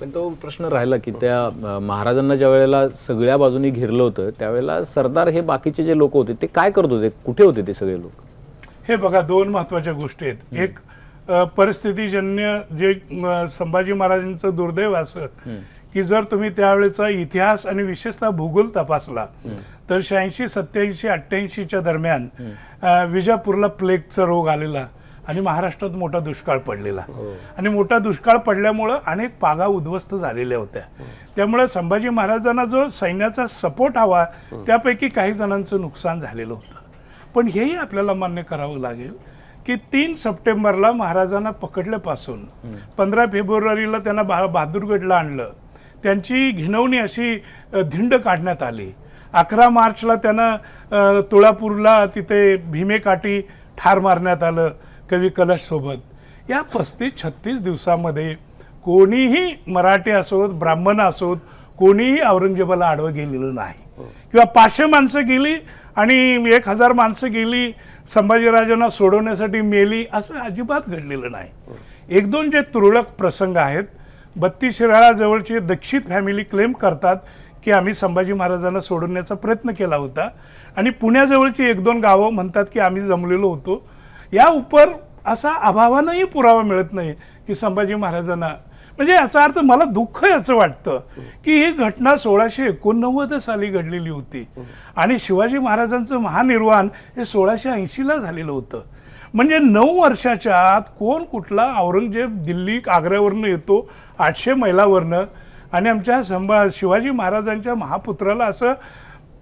पण तो प्रश्न राहिला की त्या महाराजांना ज्या वेळेला सगळ्या बाजूनी घेरलं होतं त्यावेळेला सरदार हे बाकीचे जे लोक होते ते काय करत होते? कुठे होते ते सगळे लोक? हे बघा दोन महत्त्वाच्या गोष्टी आहेत. एक परिस्थितीजन्य जे संभाजी महाराजांचं दुर्दैव असं की जर तुम्ही त्यावेळेचा इतिहास आणि विशेषतः भूगोल तपासला तर शहाऐंशी सत्याऐंशी अठ्ठ्याऐंशीच्या दरम्यान विजापूरला प्लेगचा रोग आलेला. आणि महाराष्ट्रात मोठा दुष्काळ पडलेला. आणि मोठा दुष्काळ पडल्यामुळं अनेक पागा उद्ध्वस्त झालेल्या होत्या. त्यामुळे संभाजी महाराजांना जो सैन्याचा सपोर्ट हवा त्यापैकी काही जणांचं नुकसान झालेलं होतं. पण हेही आपल्याला मान्य करावं लागेल की तीन सप्टेंबरला महाराजांना पकडल्यापासून पंधरा फेब्रुवारीला त्यांना बहा बहादूरगडला आणलं. त्यांची घिनवणी अशी धिंड काढण्यात आली. अकरा मार्चला त्यांना तुळापूरला तिथे भीमेकाठी ठार मारण्यात आलं. कवी कलश सोबत. या पस्तीस छत्तीस दिवसामध्ये कोणीही मराठी असोत ब्राह्मण असोत कोणीही औरंगजेबाला आडवं गेलेलं नाही. किंवा पाचशे माणसं गेली आणि एक हजार माणसं गेली संभाजीराजांना सोडवण्यासाठी मेली असं अजिबात घडलेलं नाही. एक दोन जे तुरळक प्रसंग आहेत बत्तीस शिराळाजवळची दक्षित फॅमिली क्लेम करतात की आम्ही संभाजी महाराजांना सोडवण्याचा प्रयत्न केला होता. आणि पुण्याजवळची एक दोन गावं म्हणतात की आम्ही जमलेलो होतो. या उपर असा अभावानंही पुरावा मिळत नाही की संभाजी महाराजांना. म्हणजे याचा अर्थ मला दुःख याचं वाटतं की ही घटना सोळाशे एकोणनव्वद साली घडलेली होती. आणि शिवाजी महाराजांचं महानिर्वाण हे सोळाशे ऐंशीला झालेलं होतं. म्हणजे नऊ वर्षाच्या आत कोण कुठला औरंगजेब दिल्ली आग्र्यावरनं येतो आठशे मैलावरनं? आणि आमच्या संभा शिवाजी महाराजांच्या महापुत्राला असं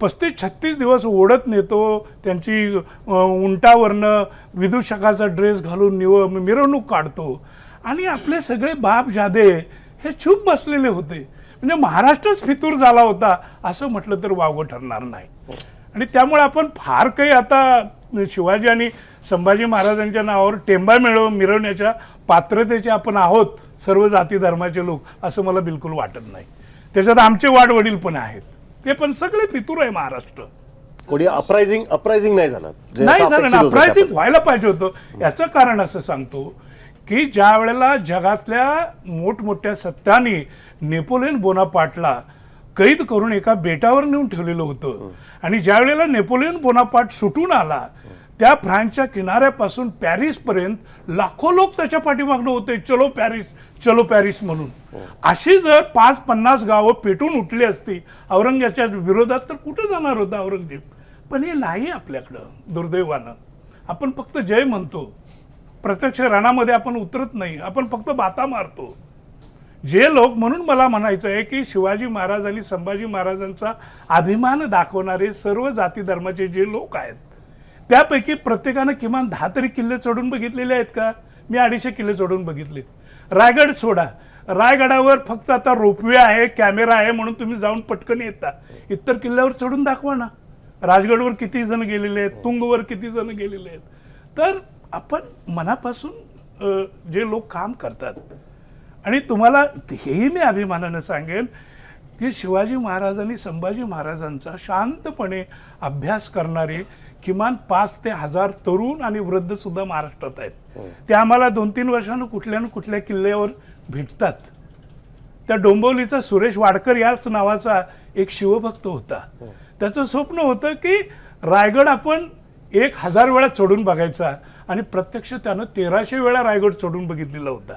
पस्तीस छत्तीस दिवस ओढत नेतो त्यांची उंटावरनं विदूषकाचा ड्रेस घालून निव मिरवणूक काढतो. आणि आपले सगळे बाप जादे हे चूप बसलेले होते. म्हणजे महाराष्ट्रच फितूर झाला होता असं म्हटलं तर वावं ठरणार नाही. आणि त्यामुळे आपण फार काही आता शिवाजी आणि संभाजी महाराजांच्या नावावर टेंबा मिळव मिरवण्याच्या पात्रतेचे आपण आहोत सर्व जाती धर्माचे लोक असं मला बिलकुल वाटत नाही. त्याच्यात आमचे वाडवडील पण आहेत. ते पण सगळे फितूर आहे महाराष्ट्र. कोणी अपरायझिंग अपरायझिंग नाही झालं. जे नाही असं झालं अपेक्षित ना होतं अपरायझिंग व्हायला पाहिजे होतं. याचं कारण असं सांगतो की ज्या वेळेला जगातल्या मोठमोठ्या सत्तांनी नेपोलियन बोनापाटला कैद करून एका बेटावर नेऊन ठेवलेलं होतं आणि ज्या वेळेला नेपोलियन बोनापाट सुटून आला त्या फ्रान्सच्या किनाऱ्यापासून पॅरिसपर्यंत लाखो लोक त्याच्या पाठीमागणं होते. चलो पॅरिस चलो पॅरिस म्हणून. अशी जर पाच पन्नास गावं पेटून उठली असती औरंगजेबाच्या विरोधात तर कुठं जाणार होता औरंगजेब? पण हे नाही आपल्याकडं दुर्दैवानं. आपण फक्त जय म्हणतो. प्रत्यक्ष रणामध्ये आपण उतरत नाही आपण फक्त बाता मारतो. जे लोक म्हणून मला म्हणायचं आहे की शिवाजी महाराज आणि संभाजी महाराजांचा अभिमान दाखवणारे सर्व जाती धर्माचे जे लोक आहेत त्यापैकी प्रत्येकानं किमान दहा तरी किल्ले चढून बघितलेले आहेत का? मी अडीचशे किल्ले चढून बघितले रायगड सोडा. रायगडावर फक्त आता रोपवे आहे कॅमेरा आहे म्हणून तुम्ही जाऊन पटकन येता. इतर किल्ल्यावर चढून दाखवा ना. राजगडवर किती जण गेलेले आहेत तुंगवर किती जण गेलेले आहेत. तर आपण मनापासून जे लोक काम करतात. आणि तुम्हाला हेही मी अभिमानानं सांगेन की शिवाजी महाराज आणि संभाजी महाराजांचा शांतपणे अभ्यास करणारे किमान पाच ते हजार तरुण आणि वृद्ध सुद्धा महाराष्ट्रात आहेत. ते आम्हाला दोन तीन वर्षानं कुठल्या न कुठल्या किल्ल्यावर भेटतात. त्या डोंबिवलीचा सुरेश वाडकर याच नावाचा एक शिवभक्त होता. त्याचं स्वप्न होतं की रायगड आपण एक हजार वेळा चढून बघायचा आणि प्रत्यक्ष त्यानं तेराशे वेळा रायगड चढून बघितलेला होता.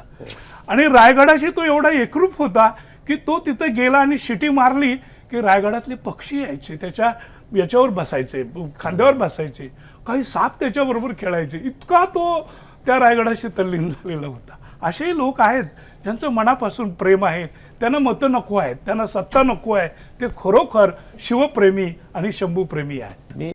आणि रायगडाशी तो एवढा एकरूप होता की तो तिथं गेला आणि शिटी मारली की रायगडातले पक्षी यायचे त्याच्या याच्यावर बसायचे खांद्यावर बसायचे काही साप त्याच्याबरोबर खेळायचे. इतका तो त्या रायगडाशी तल्लीन झालेला होता. असेही लोक आहेत ज्यांचं मनापासून प्रेम आहे त्यांना मतं नको आहेत त्यांना सत्ता नको आहे ते खरोखर शिवप्रेमी आणि शंभूप्रेमी आहेत. मी